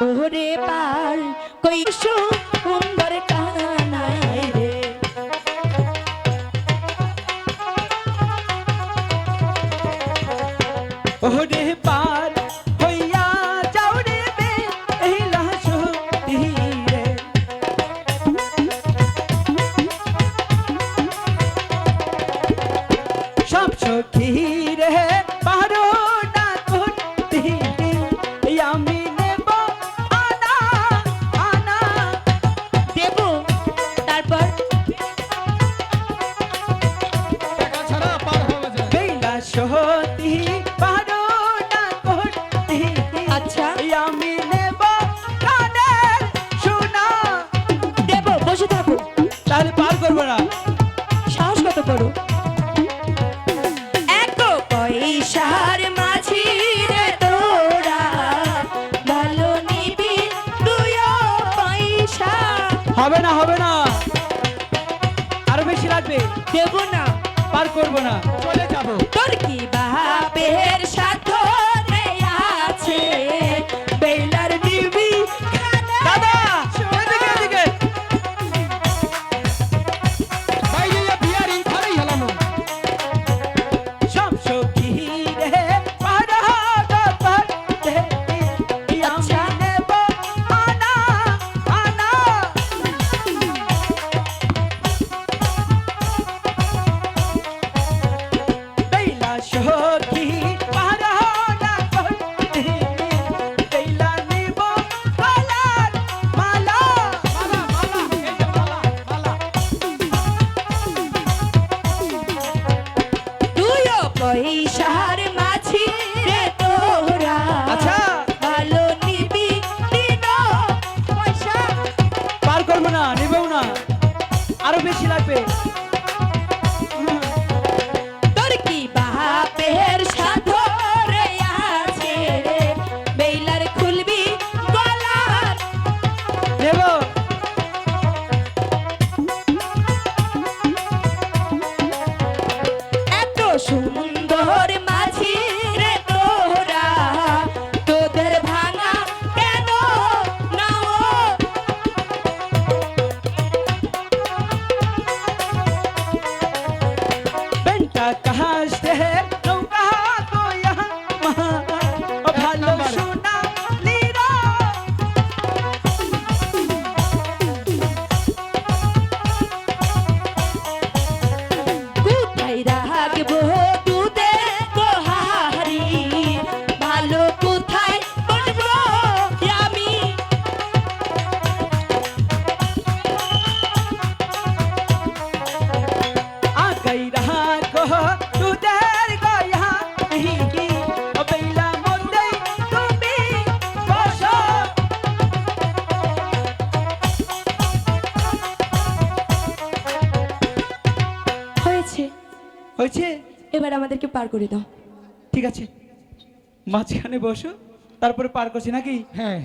রে পাল, কই সুন্দর কানাই রে। ওরে পার হইয়া যাও রে বে, এই লাশুতি রে সব সখী রে সহতি পারো না করতে আচ্ছা। আমি নেব কানের সোনা। দেব বসে থাকো। তাহলে পার করব না। সাহস কত করো? এক পয়সার মাঝি রে তোরা। ভালো নিবি দুয়ো পয়সা। হবে না হবে না। আরও বেশি লাগবে। দেব না। পার করব না। চলে যাব। তোর কি বাপের পয়সার মাঝি রে তোরা। আচ্ছা। ভালো নিবি দিন পয়সা। পার করব না নেবেও না। আরও বেশি লাগবে। হয়েছে? এবার আমাদেরকে পার করে দাও। ঠিক আছে। মাঝখানে বসো তারপরে পার করছি নাকি? হ্যাঁ।